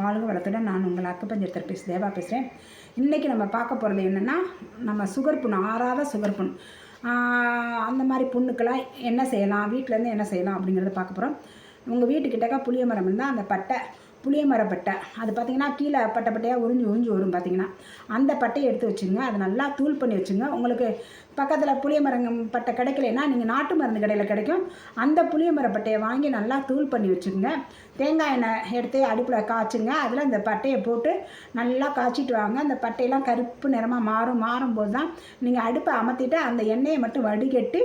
வாழ்க வளத்துடன். நான் உங்கள் அக்குப்பஞ்சர் தெரபிஸ்ட் தேவா பேசுகிறேன் இன்றைக்கி நம்ம பார்க்க போகிறது என்னென்னா நம்ம சுகர் புண் ஆறாத சுகர் புண். அந்த மாதிரி புண்ணுக்கெல்லாம் என்ன செய்யலாம்? வீட்டிலேருந்து என்ன செய்யலாம் அப்படிங்கிறத பார்க்க போகிறோம் உங்கள் வீட்டுக்கிட்டக்கா புளிய மரம் இருந்தால் அந்த பட்டை புளியமரப்பட்டை அது பார்த்தீங்கன்னா கீழே பட்டை பட்டையாக உறிஞ்சி உறிஞ்சி வரும் பார்த்தீங்கன்னா அந்த பட்டையை எடுத்து வச்சுங்க அதை நல்லா தூள் பண்ணி வச்சுங்க உங்களுக்கு பக்கத்தில் புளிய மரம் பட்டை கிடைக்கலன்னா நீங்கள் நாட்டு மருந்து கடையில் கிடைக்கும். அந்த புளிய மரப்பட்டையை வாங்கி நல்லா தூள் பண்ணி வச்சுக்கோங்க தேங்காய் எண்ணெய் எடுத்து அடுப்பில் காய்ச்சுங்க. அதில் இந்த பட்டையை போட்டு நல்லா காய்ச்சிட்டு வாங்க. அந்த பட்டையெல்லாம் கருப்பு நிறமாக மாறும். மாறும்போது தான் நீங்கள் அடுப்பை அமர்த்திட்டு அந்த எண்ணெயை மட்டும் வடிகட்டி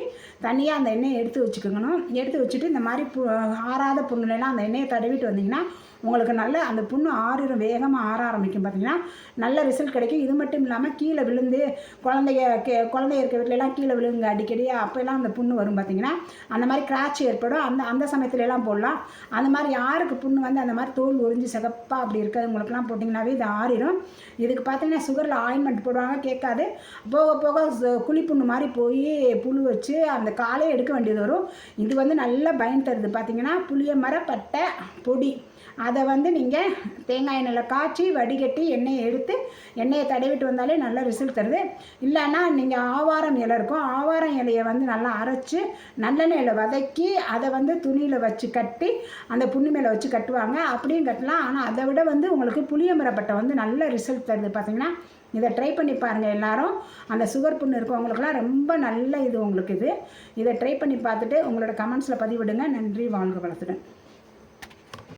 தனியாக அந்த எண்ணெயை எடுத்து வச்சுக்கணும் எடுத்து வச்சுட்டு இந்த மாதிரி பு ஆறாத புண்ணுலாம் அந்த எண்ணெயை தடவிட்டு வந்தீங்கன்னா உங்களுக்கு நல்ல அந்த புண்ணு ஆறிடும் வேகமாக ஆற ஆரம்பிக்கும் பார்த்தீங்கன்னா நல்ல ரிசல்ட் கிடைக்கும். இது மட்டும் இல்லாமல் கீழே விழுந்து குழந்தைய கே குழந்தை இருக்க வீட்டிலலாம் கீழே விழுங்க அடிக்கடி. அப்போல்லாம் அந்த புண்ணு வரும் பார்த்தீங்கன்னா அந்த மாதிரி கிராச் ஏற்படும். அந்த அந்த சமயத்துலலாம் போடலாம். அந்த மாதிரி யாருக்கு புண்ணு வந்து அந்த மாதிரி தோல் உறிஞ்சி சிகப்பாக அப்படி இருக்கிறவங்களுக்குலாம் போட்டிங்கனாவே இது ஆறிடும் இதுக்கு பார்த்தீங்கன்னா சுகரில் ஆயின்மெண்ட் போடுவாங்க கேட்காது. போக போக குழிப்புண்ணு மாதிரி போய் புழு வச்சு அந்த காலே எடுக்க வேண்டியது வரும். இது வந்து நல்லா பயன் தருது. பார்த்தீங்கன்னா புளிய மரப்பட்டை பொடி. அதை வந்து நீங்கள் தேங்காய் எண்ணெயில் காய்ச்சி வடிகட்டி எண்ணெயை எடுத்து எண்ணெயை தடவிட்டு வந்தாலே நல்ல ரிசல்ட் தருது. இல்லைன்னா நீங்கள் ஆவாரம் இலை இருக்கும். ஆவாரம் இலையை வந்து நல்லா அரைச்சி நல்லெண்ணெயில் வதக்கி அதை வந்து துணியில் வச்சு கட்டி அந்த புண்ணு மேலே வச்சு கட்டுவாங்க. அப்படியும் கட்டலாம். ஆனால் அதை விட வந்து உங்களுக்கு புளியமரப்பட்டை வந்து நல்ல ரிசல்ட் தருது பார்த்தீங்கன்னா இதை ட்ரை பண்ணி பாருங்கள் எல்லாரும். அந்த சுகர் புண்ணு இருக்கவங்களுக்குலாம் ரொம்ப நல்ல இது உங்களுக்கு இது. இதை ட்ரை பண்ணி பார்த்துட்டு உங்களோட கமெண்ட்ஸில் பதிவிடுங்க. நன்றி வாழ்க வளர்த்துடன்